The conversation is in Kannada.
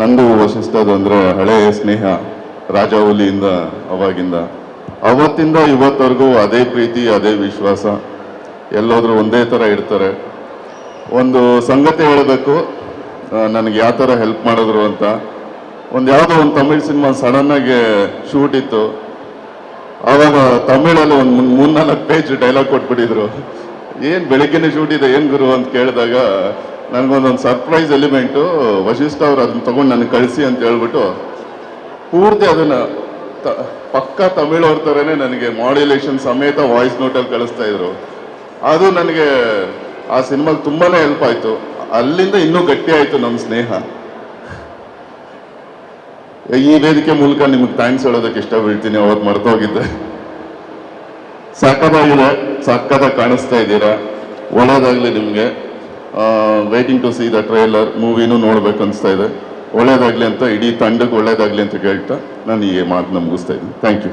ನಂದು ವಶಿಷ್ಠದು ಅಂದರೆ ಹಳೆಯ ಸ್ನೇಹ ರಾಜಾಹುಲಿಯಿಂದ ಅವಾಗಿಂದ. ಅವತ್ತಿಂದ ಇವತ್ತವರೆಗೂ ಅದೇ ಪ್ರೀತಿ, ಅದೇ ವಿಶ್ವಾಸ. ಎಲ್ಲೋದ್ರೂ ಒಂದೇ ಥರ ಇರ್ತಾರೆ ಒಂದು ಸಂಗತಿ ಹೇಳಬೇಕು. ನನಗೆ ಯಾವ ಥರ ಹೆಲ್ಪ್ ಮಾಡಿದ್ರು ಅಂತ. ಒಂದು ಯಾವುದೋ ಒಂದು ತಮಿಳ್ ಸಿನಿಮಾ ಸಡನ್ನಾಗಿ ಶೂಟ್ ಇತ್ತು. ಆವಾಗ ತಮಿಳಲ್ಲಿ ಒಂದು ಮೂರ್ನಾಲ್ಕು ಪೇಜ್ ಡೈಲಾಗ್ ಕೊಟ್ಬಿಟ್ಟಿದ್ರು. ಏನು ಬೆಳಿಗ್ಗೆನೆ ಶೂಟ್ ಇದೆ, ಏನು ಗುರು ಅಂತ ಕೇಳಿದಾಗ ನನಗೊಂದೊಂದು ಸರ್ಪ್ರೈಸ್ ಎಲಿಮೆಂಟು ವಶಿಷ್ಠ ಅವ್ರು ಅದನ್ನ ತೊಗೊಂಡು ನನಗೆ ಕಳಿಸಿ ಅಂತ ಹೇಳ್ಬಿಟ್ಟು ಪೂರ್ತಿ ಅದನ್ನು ತ, ಪಕ್ಕ ತಮಿಳವ್ರ ಥರನೇ ನನಗೆ ಮಾಡ್ಯುಲೇಷನ್ ಸಮೇತ ವಾಯ್ಸ್ ನೋಟಲ್ಲಿ ಕಳಿಸ್ತಾ ಇದ್ರು. ಅದು ನನಗೆ ಆ ಸಿನಿಮಾಗೆ ತುಂಬಾ ಹೆಲ್ಪ್ ಆಯಿತು. ಅಲ್ಲಿಂದ ಇನ್ನೂ ಗಟ್ಟಿ ಆಯಿತು ನಮ್ಮ ಸ್ನೇಹ. ಈ ವೇದಿಕೆ ಮೂಲಕ ನಿಮಗೆ ಥ್ಯಾಂಕ್ಸ್ ಹೇಳೋದಕ್ಕೆ ಇಷ್ಟಪಡ್ತೀನಿ ಅವತ್ತು ಮರ್ತೋಗಿದ್ದೆ. ಸಕ್ಕದಾಗಿದೆ ಸಕ್ಕದಾಗಿ ಕಾಣಿಸ್ತಾ ಇದ್ದೀರಾ? ಒಳ್ಳೇದಾಗಲಿ ನಿಮಗೆ. Waiting to see the trailer ಮೂವಿನೂ ನೋಡ್ಬೇಕು ಅನಿಸ್ತಾ ಇದೆ ಒಳ್ಳೇದಾಗಲಿ ಅಂತ, ಇಡೀ ತಂಡಕ್ಕೆ ಒಳ್ಳೇದಾಗಲಿ ಅಂತ ಕೇಳ್ತಾ ನಾನು ಈ ಮಾತನ್ನ ಮುಗಿಸ್ತಾ ಇದ್ದೀನಿ. Thank you